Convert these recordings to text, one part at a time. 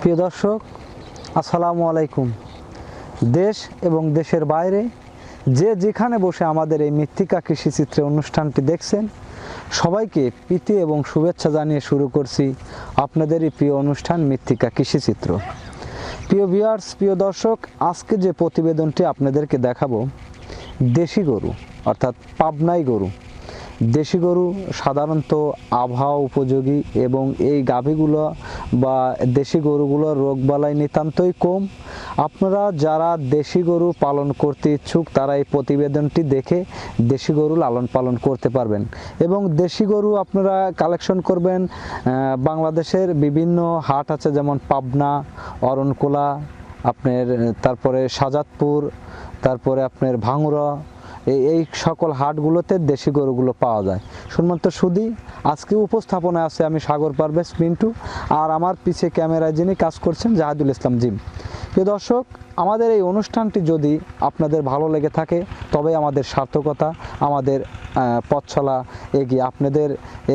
প্রিয় দর্শক, আসসালামু আলাইকুম। দেশ এবং দেশের বাইরে যে যেখানে বসে আমাদের এই মৃত্তিকা কৃষিচিত্রে অনুষ্ঠানটি দেখছেন, সবাইকে প্রীতি এবং শুভেচ্ছা জানিয়ে শুরু করছি আপনাদেরই প্রিয় অনুষ্ঠান মৃত্তিকা কৃষিচিত্র প্রিয় ভিউয়ার্স প্রিয় দর্শক, আজকে যে প্রতিবেদনটি আপনাদেরকে দেখাবো, দেশি গরু, অর্থাৎ পাবনাই গরু দেশি গরু সাধারণত আবহাওয়া উপযোগী এবং এই গাভীগুলো বা দেশি গরুগুলোর রোগবালাই নিতান্তই কম। আপনারা যারা দেশি গরু পালন করতে ইচ্ছুক, তারা এই প্রতিবেদনটি দেখে দেশি গরু লালন পালন করতে পারবেন। এবং দেশি গরু আপনারা কালেকশন করবেন বাংলাদেশের বিভিন্ন হাট আছে, যেমন পাবনা, অরণকোলা, আপনার, তারপরে সাজাদপুর, তারপরে আপনার ভাঙুরা এই সকল হাটগুলোতে দেশি গরুগুলো পাওয়া যায়। শুধুমাত্র সুদি আজকে উপস্থাপনায় আছে আমি সাগর পারভেজ, মিন্টু, আর আমার পিছে ক্যামেরায় যিনি কাজ করছেন, জাহাদুল ইসলাম জিম। প্রিয় দর্শক আমাদের এই অনুষ্ঠানটি যদি আপনাদের ভালো লেগে থাকে তবে আমাদের সার্থকতা আমাদের আহ, পথ এগিয়ে। আপনাদের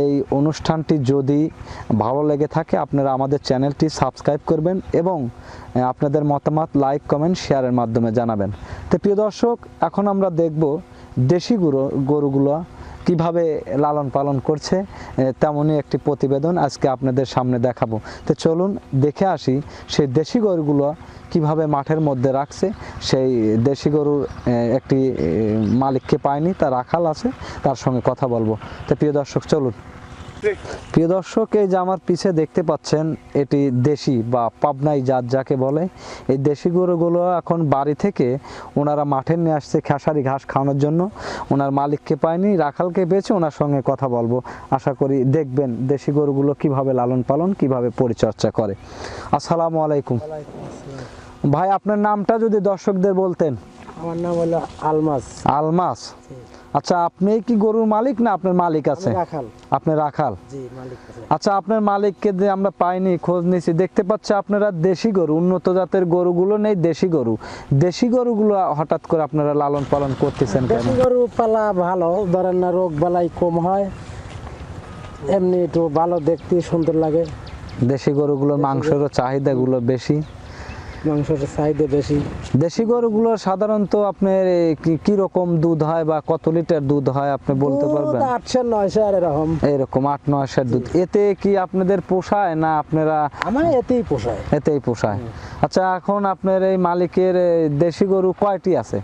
এই অনুষ্ঠানটি যদি ভালো লেগে থাকে আপনারা আমাদের চ্যানেলটি সাবস্ক্রাইব করবেন এবং আপনাদের মতামত লাইক কমেন্ট শেয়ারের মাধ্যমে জানাবেন। তো প্রিয় দর্শক এখন আমরা দেখব দেশি গরু গরুগুলো কীভাবে লালন পালন করছে তেমনই একটি প্রতিবেদন আজকে আপনাদের সামনে দেখাবো। তো চলুন দেখে আসি সেই দেশি গরুগুলো কীভাবে মাঠের মধ্যে রাখছে, সেই দেশি গরুর একটি মালিককে পায়নি, তার রাখাল আছে, তার সঙ্গে কথা বলব। তো প্রিয় দর্শক, চলুন। প্রিয় দর্শক, এই যে আমার পিছে দেখতে পাচ্ছেন, এটি দেশি বা পাবনাই জাত যাকে বলে। এই দেশি গরুগুলো এখন বাড়ি থেকে ওনারা মাঠে নিয়ে আসছে খেসারি ঘাস খাওয়ানোর জন্য। ওনার মালিককে পায়নি, রাখালকে পেয়েছে, ওনার সঙ্গে কথা বলব। আশা করি দেখবেন দেশি গরুগুলো কীভাবে লালন পালন, কীভাবে পরিচর্যা করে। আসসালামু আলাইকুম। ভাই আপনার নামটা যদি দর্শকদের বলতেন। আমার নাম হলো আলমাস। আলমাস। আচ্ছা আপনি কি গরুর মালিক না আপনার মালিক আছে? আপনি রাখাল? আচ্ছা আপনার মালিককে যে আমরা পাইনি খোঁজ নিয়েছি দেখতে পাচ্ছি আপনারা দেশি গরু উন্নত জাতের গরুগুলো নেই দেশি গরু। দেশি গরুগুলো হঠাৎ করে আপনারা লালন পালন করতেছেন কেন? দেশি গরু পালা ভালো ধরেন না রোগ বালাই কম হয় এমনি একটু ভালো দেখতে সুন্দর লাগে। দেশি গরুগুলোর মাংসেরও চাহিদাগুলো বেশি। মাংসের চাহিদা বেশি। দেশি গরুগুলো সাধারণত আপনার কি- রকম দুধ হয় বা কত লিটার দুধ হয় আপনি বলতে পারবেন? আটশো নয়শো আর এরকম। এরকম আট নয়শের দুধ। এতে কি আপনাদের পোষায় না আপনারা আমার এতেই পোষায়। এতেই পোষায়? আচ্ছা এখন আপনার এই মালিকের দেশি গরু কয়টি আছে?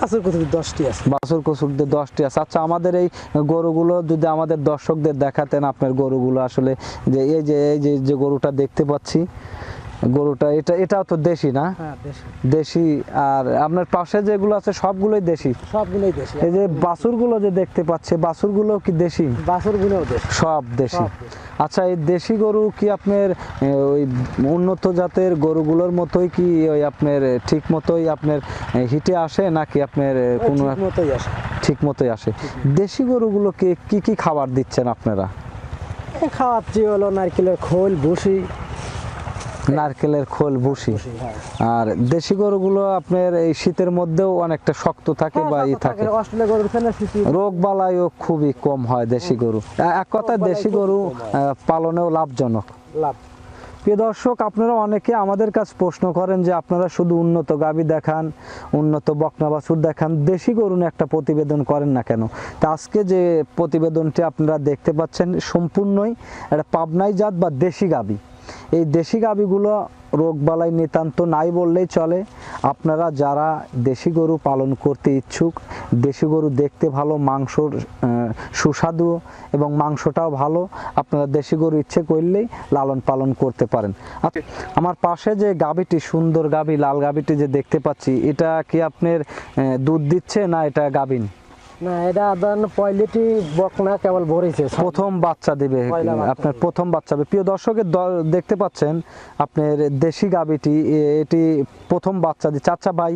আসল কথা দশটি আছে। বাছুর দশটি আছে। আচ্ছা আমাদের এই গরুগুলো যদি আমাদের দর্শকদের দেখাতেন আপনার গরুগুলো আসলে যে এই যে এই যে যে গরুটা দেখতে পাচ্ছি গরুটা এটা এটাও তো দেশি না? হ্যাঁ দেশি। আর আপনার পাশে যেগুলো আছে সবগুলোই দেশি? সবগুলোই দেশি। এই যে বাছুরগুলো যে দেখতে পাচ্ছে বাছুরগুলো কি দেশি? বাছুর গুলোও দেশি। সব দেশি। আচ্ছা এই দেশি গরু কি আপনার ওই উন্নত জাতের গরুগুলোর মতোই কি ওই আপনার ঠিক মতোই আপনার হিটে আসে নাকি আপনার কোনো ঠিক মতোই আসে। ঠিক মতোই আসে? দেশি গরুগুলোকে কি কি খাবার দিচ্ছেন আপনারা? খাওয়াচ্ছি হলো নারকেলের খোল ভুসি নারকেলের খোল ভুসি। হ্যাঁ। আর দেশি গরুগুলো আপনার এই শীতের মধ্যেও অনেকটা শক্ত থাকে বা ই থাকে। রোগ বালাইও খুবই কম হয় দেশি গরু। এক কথা দেশি গরু হয়। পালনেও লাভজনক। লাভ। প্রিয় দর্শক আপনারা অনেকে আমাদের কাছে প্রশ্ন করেন যে আপনারা শুধু উন্নত গাবি দেখান উন্নত বকনা বাছুর দেখান দেশি গরুন একটা প্রতিবেদন করেন না কেন? তা আজকে যে প্রতিবেদনটি আপনারা দেখতে পাচ্ছেন সম্পূর্ণই একটা পাবনাই জাত বা দেশি গাবি। এই দেশি গাবিগুলো রোগবালাই নিতান্ত নাই বললেই চলে। আপনারা যারা দেশি গরু পালন করতে ইচ্ছুক, দেশি গরু দেখতে ভালো, মাংসর সুস্বাদু এবং মাংসটাও ভালো, আপনারা দেশি গরু ইচ্ছে করলেই লালন পালন করতে পারেন। আমার পাশে যে গাবিটি সুন্দর গাবি লাল গাবিটি যে দেখতে পাচ্ছি, এটা কি আপনার দুধ দিচ্ছে না এটা গাবিন না এটা ধরেন পয়লিটি বকনা কেবল ভরেছে প্রথম বাচ্চা দেবে আপনার প্রথম বাচ্চা দেবে। প্রিয় দর্শকের দেখতে পাচ্ছেন আপনার দেশি গাবিটি এটি প্রথম বাচ্চা দিচ্ছে। আচ্ছা ভাই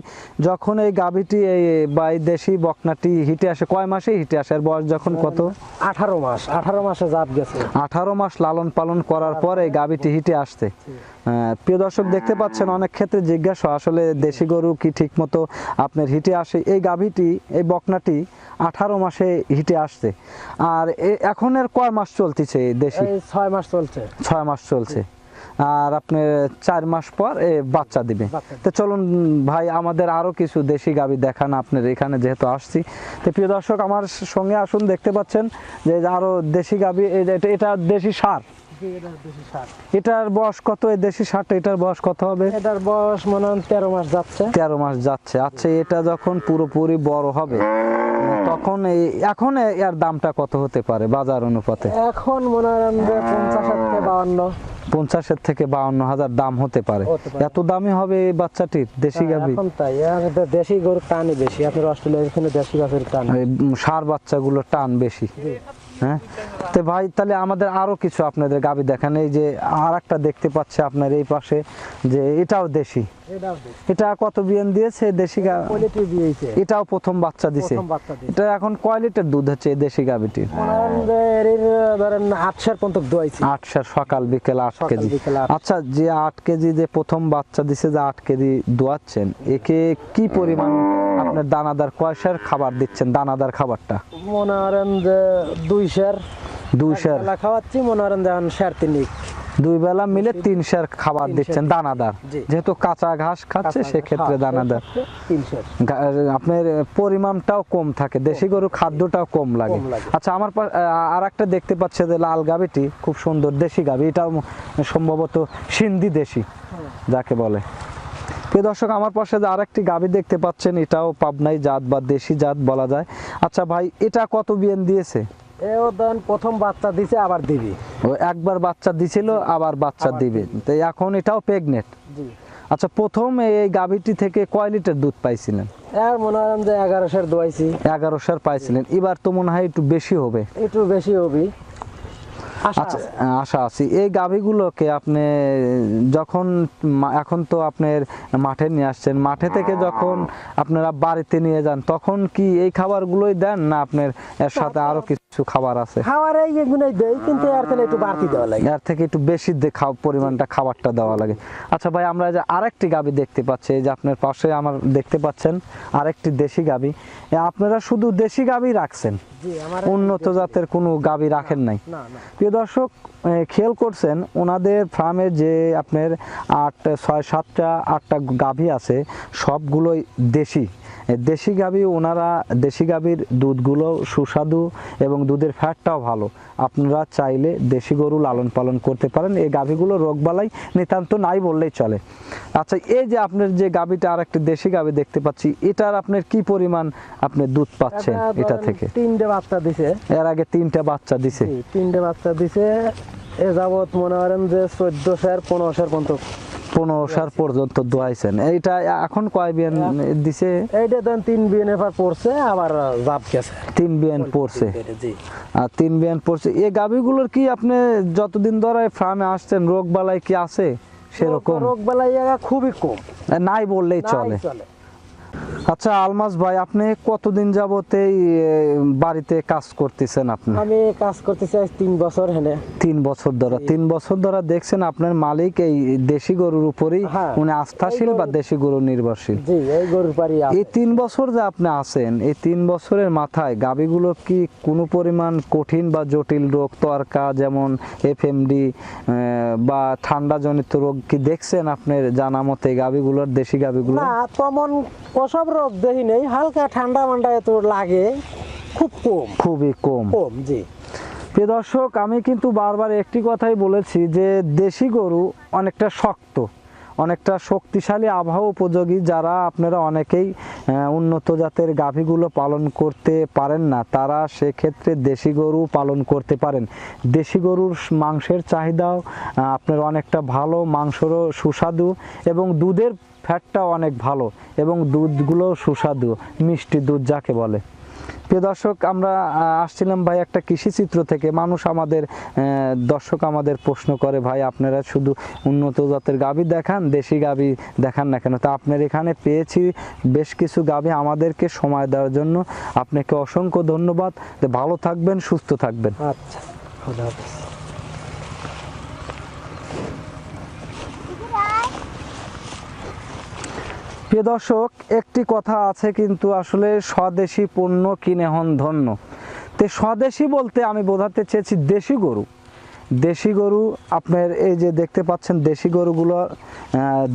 যখন এই গাবিটি এই বা এই দেশি বকনাটি হিটে আসে কয় মাসে হিটে আসে? আর বয়স যখন কত? আঠারো মাস আঠারো মাসে জাপ গেছে। আঠারো মাস লালন পালন করার পর এই গাবিটি হিটে আসতে প্রিয় দর্শক দেখতে পাচ্ছেন অনেক ক্ষেত্রে জিজ্ঞাসা আসলে দেশি গরু কি ঠিক মতো আপনার হিটে আসে? এই গাভিটি এই বকনাটি আঠারো মাসে হিটে আসছে। আর এখন এর কয় মাস চলতেছে দেশি? ছয় মাস চলছে। ছয় মাস চলছে। আর আপনি চার মাস পর এ বাচ্চা দিবে। তো চলুন ভাই আমাদের আরও কিছু দেশি গাবি দেখান আপনার এখানে যেহেতু আসছি। তো প্রিয় দর্শক আমার সঙ্গে আসুন দেখতে পাচ্ছেন যে আরও দেশি গাবি এটা এটা দেশি সার। এটার বয়স কত? এই দেশি সারটা এটার বয়স কত হবে? এটার বয়স মনে হয় তেরো মাস যাচ্ছে। তেরো মাস যাচ্ছে। আচ্ছা এটা যখন পুরোপুরি বড় হবে তখন এই এখন এর দামটা কত হতে পারে বাজার অনুপাতে? এখন মনে হয় যে পঞ্চাশ থেকে বাউন্ন। পঞ্চাশের থেকে বাউন্ন হাজার দাম হতে পারে। এত দামি হবে এই বাচ্চাটির দেশি গাভি? এখন তাই। দেশি গরুর টানই বেশি। আপনার অস্ট্রেলিয়ার এখানে দেশি গাছের টান। সার বাচ্চাগুলো টান বেশি। হ্যাঁ? তো ভাই তাহলে আমাদের আরও কিছু আপনাদের গাবি দেখান। এই যে আর একটা দেখতে পাচ্ছে আপনার এই পাশে যে এটাও দেশি। এটা কত বিয়ান দিয়েছে দেশি এটাও প্রথম বাচ্চা দিছে। এটা এখন কয় লিটার দুধ হচ্ছে এই দেশি গাবিটির ধরেন আটশোর পর্যন্ত দোয়াইছি। আটশার সকাল বিকেল আট কেজি। আচ্ছা যে আট কেজি যে প্রথম বাচ্চা দিছে যে আট কেজি দোয়াচ্ছেন একে কি পরিমাণ আপনার দানাদার কয়সার খাবার দিচ্ছেন দানাদার খাবারটা? মনে করেন যে দুই শের দুই সার। বেলা খাওয়াচ্ছি মনে করেন যে এখন শের তিনিক দুই বেলা মিলে তিন সার খাবার দিচ্ছেন দানাদার। যেহেতু কাঁচা ঘাস খাচ্ছে সেক্ষেত্রে দানাদার। তিন শের আপনার পরিমাণটাও কম থাকে দেশি গরু খাদ্যটাও কম লাগে। আচ্ছা আমার আর একটা দেখতে পাচ্ছে যে লাল গাবিটি খুব সুন্দর দেশি গাবি এটাও সম্ভবত সিন্ধি দেশি যাকে বলে। প্রিয় দর্শক আমার পাশে যে আরেকটি গাবি দেখতে পাচ্ছেন এটাও পাবনাই জাত বা দেশি জাত বলা যায়। আচ্ছা ভাই এটা কত বিয়েন দিয়েছে? এও দেন প্রথম বাচ্চা দিছে আবার দিবি। ও একবার বাচ্চা দিছিল আবার বাচ্চা দিবে। তো এখন এটাও প্রেগনেন্ট জি। আচ্ছা প্রথম এই গাবিটি থেকে কয় লিটার দুধ পাইছিলেন? আর মনে করেন যে এগারো শের দোয়াইছি। এগারো সার পাইছিলেন। এবার তো মনে হয় একটু বেশি হবে। একটু বেশি হবি। আশা আচ্ছা আছে। আশা আছি এই গাভীগুলোকে আপনি যখন এখন তো আপনার মাঠে নিয়ে আসছেন মাঠে থেকে যখন আপনারা বাড়িতে নিয়ে যান তখন কি এই খাবারগুলোই দেন না আপনার এর সাথে আরও কিছু খাবার আছে। খাওয়ার এই এগুলোই দেই কিন্তু এর থেকে একটু বাড়তি দেওয়া লাগে। এর থেকে একটু বেশি দে- খাও পরিমাণটা খাবারটা দেওয়া লাগে। আচ্ছা ভাই আমরা যে আরেকটি গাবি দেখতে পাচ্ছি এই যে আপনার পাশে আমার দেখতে পাচ্ছেন আরেকটি দেশি গাবি। আপনারা শুধু দেশি গাবি রাখছেন? জি আমার উন্নত জাতের কোনো গাবি রাখেন নাই? না না। প্রিয় দর্শক খেয়াল করছেন ওনাদের ফার্মে যে আপনার আট ছয় সাতটা আটটা গাভী আছে সবগুলোই দেশি। দেশি গাভী ওনারা দেশি গাভীর দুধগুলো সুস্বাদু এবং দুধের ফ্যাটটাও ভালো। আপনারা চাইলে দেশি গরু লালন পালন করতে পারেন। এই গাভীগুলো রোগবালাই নিতান্ত নাই বললেই চলে। আচ্ছা এই যে আপনার যে গাভীটা আর একটি দেশি গাভী দেখতে পাচ্ছি এটার আপনার কি পরিমাণ আপনি দুধ পাচ্ছেন এটা থেকে? তিনটে বাচ্চা দিছে। এর আগে তিনটা বাচ্চা দিছে। তিনটে বাচ্চা দিছে। এ যাবত মনে করেন যে চোদ্দ শের পনেরো শের পর্যন্ত পনেরো সার পর্যন্ত দোয়াইছেন। এইটা এখন কয় বিয়ান দিছে? এইটা দেন তিন বিয়ান এবার পড়ছে আবার জাপ গেছে। তিন বিয়ান পড়ছে। আর তিন বিয়ান পড়ছে। এই গাভিগুলোর কি আপনি যতদিন ধরে ফার্মে আসছেন রোগ বালাই কি আছে? সেরকম? রোগ বালাই খুবই কম। নাই বললেই চলে। আচ্ছা আলমাস ভাই আপনি কতদিন যাবতেই এ, বাড়িতে কাজ করতেছেন আপনি? আমি কাজ করতে চাই তিন বছর হেনে। তিন বছর ধরে। তিন বছর ধরে দেখছেন আপনার মালিক এই দেশি গরুর উপরেই হ্যাঁ। উনি আস্থাশীল বা দেশি গরু নির্ভরশীল? জি এই গরুর পারি। এই তিন বছর যে আপনি আছেন এই তিন বছরের মাথায় গাবিগুলো কি কোনো পরিমাণ কঠিন বা জটিল রোগ তরকা যেমন এফএমডি বা ঠান্ডা জনিত রোগ কি দেখছেন আপনার জানা মতে গাবিগুলোর দেশি গাবিগুলো না তেমন ওসব রোগ দেখি নেই হালকা ঠান্ডা মান্ডা এত লাগে খুব কম। খুবই কম। কম জি। প্রিয় দর্শক আমি কিন্তু বারবার একটি কথাই বলেছি যে দেশি গরু অনেকটা শক্ত অনেকটা শক্তিশালী আবহাওয়া উপযোগী যারা আপনারা অনেকেই উন্নত জাতের গাভীগুলো পালন করতে পারেন না তারা সেক্ষেত্রে দেশি গরু পালন করতে পারেন। দেশি গরুর মাংসের চাহিদাও আপনার অনেকটা ভালো মাংসরও সুস্বাদু এবং দুধের ফ্যাটটাও অনেক ভালো এবং দুধগুলো সুস্বাদু, মিষ্টি দুধ যাকে বলে। প্রিয় দর্শক, আমরা আসছিলাম ভাই একটা কৃষি চিত্র থেকে। মানুষ আমাদের দর্শক আমাদের প্রশ্ন করে, ভাই, আপনারা শুধু উন্নত জাতের গাভী দেখান, দেশি গাভী দেখান না কেন? তা আপনার এখানে পেয়েছি বেশ কিছু গাভী আমাদেরকে সময় দেওয়ার জন্য। আপনাকে অসংখ্য ধন্যবাদ। ভালো থাকবেন, সুস্থ থাকবেন। আচ্ছা খোদা হাফেজ। প্রিয় দর্শক, একটি কথা আছে কিন্তু আসলে স্বদেশি পণ্য কিনে হন ধন্য। তে স্বদেশি বলতে আমি বোঝাতে চেয়েছি দেশি গরু। দেশি গরু, আপনার এই যে দেখতে পাচ্ছেন দেশি গরুগুলো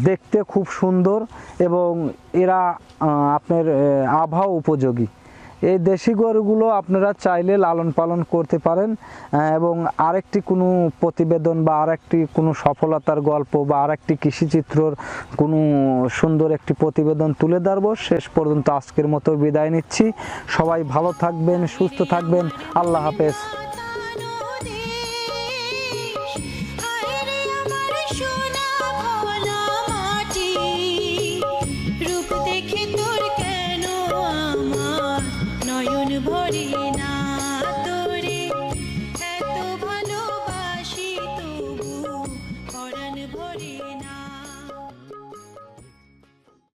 দেখতে খুব সুন্দর এবং এরা আপনার আবহাওয়া উপযোগী। এই দেশি গরুগুলো আপনারা চাইলে লালন পালন করতে পারেন এবং আরেকটি কোনো প্রতিবেদন বা আরেকটি কোনো সফলতার গল্প বা আরেকটি কৃষিচিত্রর কোনো সুন্দর একটি প্রতিবেদন তুলে ধরব। শেষ পর্যন্ত আজকের মতো বিদায় নিচ্ছি। সবাই ভালো থাকবেন, সুস্থ থাকবেন। আল্লাহ হাফেজ।